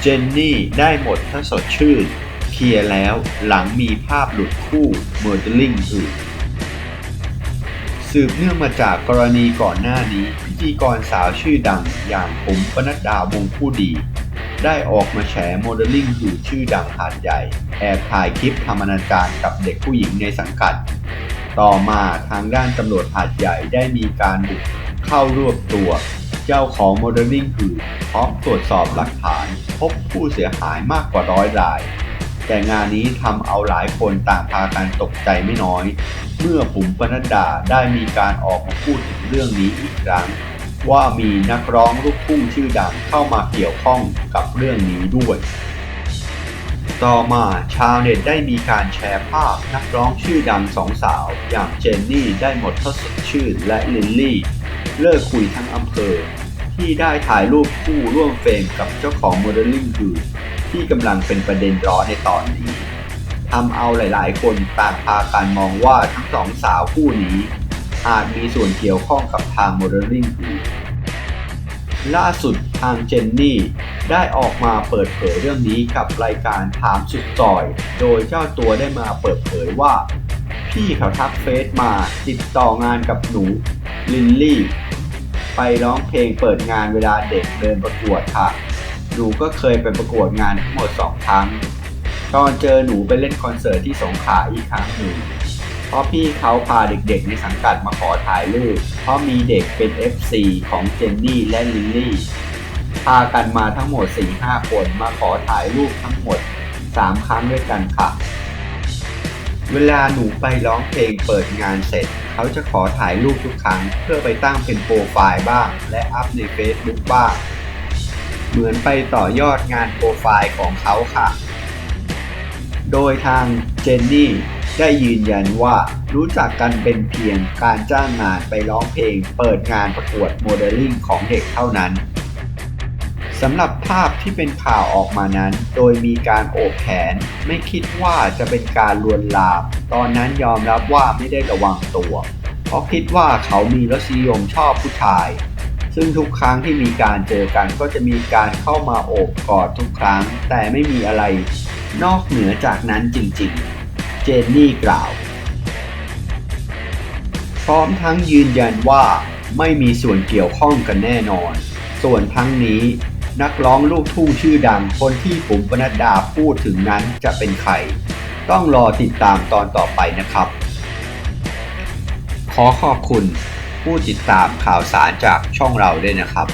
เจนนี่ได้หมดถ้าสดชื่น เคลียร์แล้วหลังมีภาพหลุดคู่เมอร์ดลิงอื่นสืบเนื่องมาจากกรณีก่อนหน้านี้ พิธีกรสาวชื่อดังอย่างผมปนัดดาวงผู้ดี ได้ออกมาแฉโมเดลลิ่งหื่ชื่อดังหาดใหญ่ แอบถ่ายคลิปทำอนาจารกับเด็กผู้หญิงในสังกัด ต่อมาทางด้านตำรวจหาดใหญ่ได้มีการบุกเข้ารวบตัว เจ้าของโมเดลลิ่งหื่นพร้อมตรวจสอบหลักฐาน พบผู้เสียหายมากกว่าร้อยราย แต่งานนี้ทำเอาหลายคนต่างพากันตกใจไม่น้อย เมื่อปุ๋มปนัดดาได้มีการออกมาพูดถึงเรื่องนี้อีกครั้ง ว่ามีนักร้องลูกทุ่งชื่อดังเข้ามาเกี่ยวข้องกับเรื่องนี้ด้วยต่อมาชาวเน็ตได้มีการแชร์ภาพนักร้องชื่อดังสองสาว อย่างเจนนี่ได้หมดทศชื่นและลิลลี่ เลิกคุยทั้งอำเภอ ที่ได้ถ่ายรูปคู่ร่วมเฟรมกับเจ้าของโมเดลลิ่งคือที่กำลังเป็นประเด็นร้อนในตอนนี้ทำเอาหลายๆ คนต่างพากันมองว่าทั้งสองสาวคู่นี้ อาจมีส่วนเกี่ยวข้องกับทางโมเดลลิ่งคือล่าสุดทางเจนนี่ได้ออกมาเปิดเผยเรื่องนี้กับรายการถามสุดจอย โดยเจ้าตัวได้มาเปิดเผยว่า พี่เขาทักเฟซมาติดต่องานกับหนู ลินลี่ ไปร้องเพลงเปิดงานเวลาเด็กเดินประกวดค่ะ หนูก็เคยไปประกวดงานทั้งหมด 2 ครั้ง ตอนเจอหนูไปเล่นคอนเสิร์ตที่สงขลาอีกครั้งหนึ่งเพราะพี่เขาพาเด็กๆในสังกัดมาขอถ่ายรูป เพราะมีเด็กเป็น FC ของเจนนี่และลิลลี่ พากันมาทั้งหมด 4-5 คนมาขอถ่ายรูปทั้งหมด 3 ครั้งด้วยกันค่ะ เวลาหนูไปร้องเพลงเปิดงานเสร็จ เขาจะขอถ่ายรูปทุกครั้งเพื่อไปตั้งเป็นโปรไฟล์บ้าง และอัพใน Facebook บ้าง เหมือนไปต่อยอดงานโปรไฟล์ของเขาค่ะ โดยทางเจนนี่ได้ยืนยันว่ารู้จักกันเป็นเพียงการจ้างงานไปร้องเพลง เปิดงานประกวดโมเดลลิ่งของเด็กเท่านั้น สำหรับภาพที่เป็นข่าวออกมานั้น โดยมีการโอบแขน ไม่คิดว่าจะเป็นการลวนลาม ตอนนั้นยอมรับว่าไม่ได้ระวังตัว เพราะคิดว่าเขามีรสนิยมชอบผู้ชาย ซึ่งทุกครั้งที่มีการเจอกันก็จะมีการเข้ามาโอบกอดทุกครั้ง แต่ไม่มีอะไร นอกเหนือจากนั้นจริงๆ เจนนี่กล่าว พร้อมทั้งยืนยันว่าไม่มีส่วนเกี่ยวข้องกันแน่นอน ส่วนทั้งนี้ นักร้องลูกทุ่งชื่อดัง คนที่ผมปนัดดาพูดถึงนั้นจะเป็นใคร ต้องรอติดตามตอนต่อไปนะครับ ขอขอบคุณผู้ติดตามข่าวสารจากช่องเราด้วยนะครับ